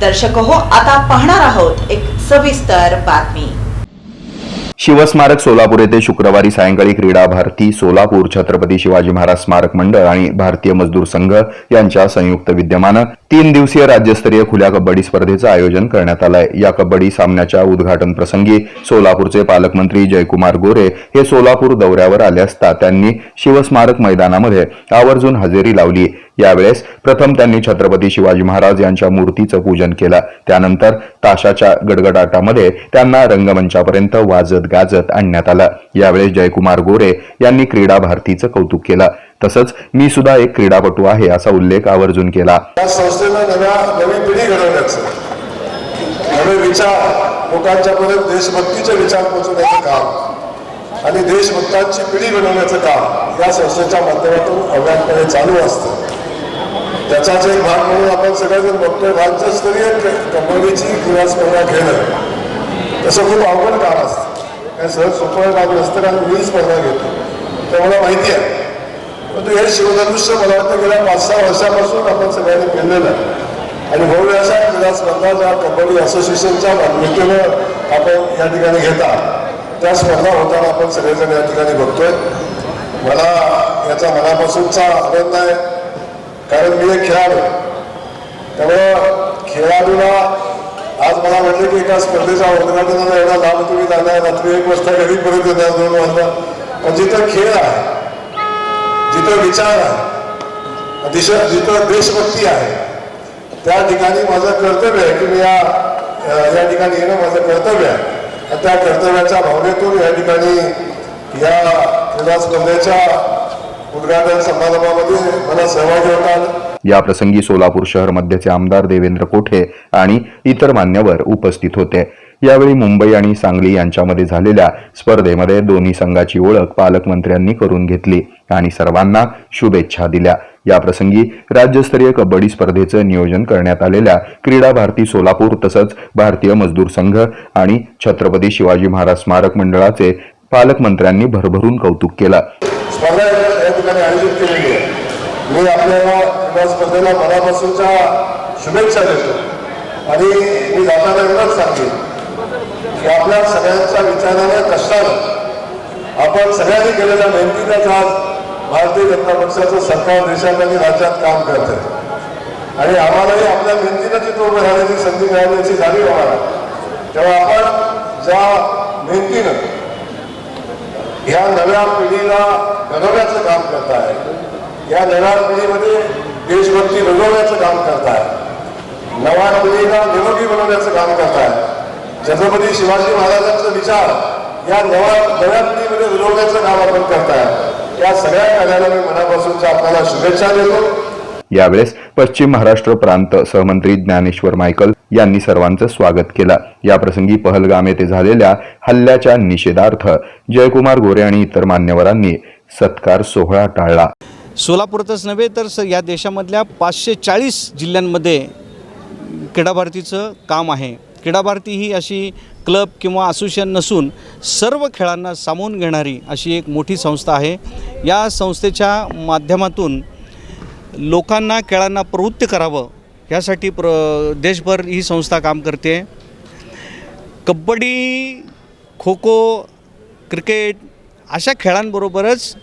दर्शक हो आता पाहणार आहोत एक सविस्तर बातमी. शिवस्मारक सोलापूर येथे शुक्रवारी सायंकाळी क्रीडा भारती सोलापूर छत्रपती शिवाजी महाराज स्मारक मंडळ आणि भारतीय मजदूर संघ यांच्या संयुक्त विद्यमानं तीन दिवसीय राज्यस्तरीय खुल्या कबड्डी स्पर्धेचं आयोजन करण्यात आलंय. या कबड्डी सामन्याच्या उद्घाटन प्रसंगी सोलापूरचे पालकमंत्री जयकुमार गोरे हे सोलापूर दौऱ्यावर आले असता त्यांनी शिवस्मारक मैदानामध्ये आवर्जून हजेरी लावली. यावेळेस प्रथम त्यांनी छत्रपती शिवाजी महाराज यांच्या मूर्तीचं पूजन केलं. त्यानंतर ताशाच्या गडगडाटामध्ये त्यांना रंगमंचापर्यंत वाजत गाजत आणण्यात आलं. यावेळेस जयकुमार गोरे यांनी क्रीडा भारतीचं कौतुक केलं. तसंच मी सुद्धा एक क्रीडापटू आहे असा उल्लेख आवर्जून केला. या संस्थेनं नव्या नवी पिढी घडवण्याचं नवे विचार लोकांच्या पर्यंत देशभक्तीचे विचार पोहोचवण्याचं काम आणि देशभक्तांची पिढी बनवण्याचं काम या संस्थेच्या माध्यमातून अव्यानपणे चालू असतं. त्याचाच एक भाग म्हणून आपण सगळेजण बघतोय राज्यस्तरीय क- कबड्डीची क्रीडा स्पर्धा घेणं तसं खूप अवघड काम असतं. काय सहज सोपं काम नसतं कारण मी स्पर्धा घेतो ते मला माहिती आहे. परंतु हे शिवधनुष्य मला वाटतं गेल्या पाच सहा वर्षापासून आपण सगळ्यांनी केलेलं आहे. आणि भव्य अशा क्रीडा स्पर्धा ज्या कबड्डी असोसिएशनच्या मान्यतेनं आपण या ठिकाणी घेता त्या स्पर्धा होताना आपण सगळेजण या ठिकाणी बघतोय. मला याचा मनापासूनचा आनंद आहे. कारण मी एक खेळाडू. त्यामुळं खेळाडूला आज मला म्हटलं की एका स्पर्धेच्या उद्घाटनाला एवढा लाभ तुम्ही झाला. रात्री एक वाजता घरी परत येणार दोन वाजता. पण जिथं खेळ आहे जिथं विचार आहे दिशा जिथं देशभक्ती आहे त्या ठिकाणी माझं कर्तव्य आहे की मी या या ठिकाणी येणं माझं कर्तव्य आहे. आणि त्या कर्तव्याच्या भावनेतून या ठिकाणी या क्रीडा स्पर्धेच्या उद्घाटन समारंभामध्ये मला सहभागी होता आलं या प्रसंगी सोलापूर शहर मध्यचे आमदार देवेंद्र कोठे आणि इतर मान्यवर उपस्थित होते. यावेळी मुंबई आणि सांगली यांच्यामध्ये झालेल्या स्पर्धेमध्ये दोन्ही संघाची ओळख पालकमंत्र्यांनी करून घेतली आणि सर्वांना शुभेच्छा दिल्या. या प्रसंगी राज्यस्तरीय कबड्डी स्पर्धेचं नियोजन करण्यात आलेल्या क्रीडा भारती सोलापूर तसंच भारतीय मजदूर संघ आणि छत्रपती शिवाजी महाराज स्मारक मंडळाचे पालकमंत्र्यांनी भरभरून कौतुक केलं. ठिकाणी आयोजित केलेली आहे मी आपल्याला या स्पर्धेला मनापासूनच्या शुभेच्छा देतो. आणि मी जाताना एवढंच सांगेन की आपल्या सगळ्यांच्या विचाराने कष्टानं आपण सगळ्यांनी केलेल्या मेहनतीनंच आज भारतीय जनता पक्षाचं सरकार देशात आणि राज्यात काम करत आहे. आणि आम्हालाही आपल्या मेहनतीनं तिथं उभं राहण्याची संधी मिळाली याची जाणीव आम्हाला. तेव्हा आपण ज्या मेहनतीनं ह्या नव्या पिढीला काम करताय. या नव्या पिढीमध्ये देशभक्ती रुजवण्याचं काम करताय. नव्या पिढीला निरोगी बनवण्याचं काम करताय. छत्रपती शिवाजी महाराजांचा विचार या नव्या नव्या पिढीमध्ये रुजवण्याचं काम आपण करताय. या सगळ्या कार्याला मी मनापासूनच्या आपल्याला शुभेच्छा देतो. यावेळेस पश्चिम महाराष्ट्र प्रांत सहमंत्री ज्ञानेश्वर मायकल यांनी सर्वांचं स्वागत केलं. याप्रसंगी पहलगाम येथे झालेल्या हल्ल्याच्या निषेधार्थ जयकुमार गोरे आणि इतर मान्यवरांनी सत्कार सोहळा टाळला. सोलापूरतच नव्हे तर स या देशामधल्या पाचशे चाळीस जिल्ह्यांमध्ये क्रीडा भारतीचं काम आहे. क्रीडा भारती ही अशी क्लब किंवा असोसिएशन नसून सर्व खेळांना सामावून घेणारी अशी एक मोठी संस्था आहे. या संस्थेच्या माध्यमातून लोकांना खेळांना प्रवृत्त करावं यासाठी प्र देशभर ही संस्था काम करते. कबड्डी खो खो क्रिकेट अशा खेळांबरोबरच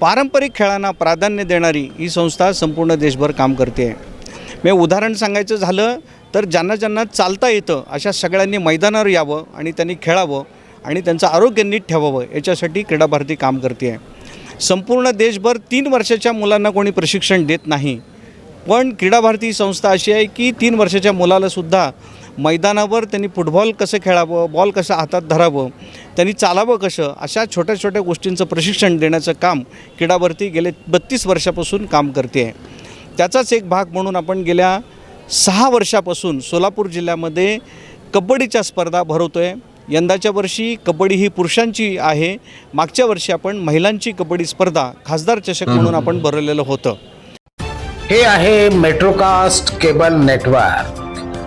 पारंपरिक खेळांना प्राधान्य देणारी ही संस्था संपूर्ण देशभर काम करते. आहे मी उदाहरण सांगायचं झालं तर ज्यांना ज्यांना चालता येतं अशा सगळ्यांनी मैदानावर यावं आणि त्यांनी खेळावं आणि त्यांचं आरोग्य नीट ठेवावं याच्यासाठी क्रीडा भारती काम करते. आहे संपूर्ण देशभर तीन वर्षाच्या मुलांना कोणी प्रशिक्षण देत नाही. पण क्रीडा भारती ही संस्था अशी आहे की तीन वर्षाच्या मुलालासुद्धा मैदानावर त्यांनी फुटबॉल कसं खेळावं बॉल कसं हातात धरावं त्यांनी चालावं कसं अशा छोट्या छोट्या गोष्टींचं प्रशिक्षण देण्याचं काम क्रीडावरती गेले बत्तीस वर्षापासून काम करते आहे. त्याचाच एक भाग म्हणून आपण गेल्या सहा वर्षापासून सोलापूर जिल्ह्यामध्ये कबड्डीच्या स्पर्धा भरवतो आहे यंदाच्या वर्षी कबड्डी ही पुरुषांची आहे. मागच्या वर्षी आपण महिलांची कबड्डी स्पर्धा खासदार चषक म्हणून आपण भरवलेलं होतं. हे आहे मेट्रोकास्ट केबल नेटवर्क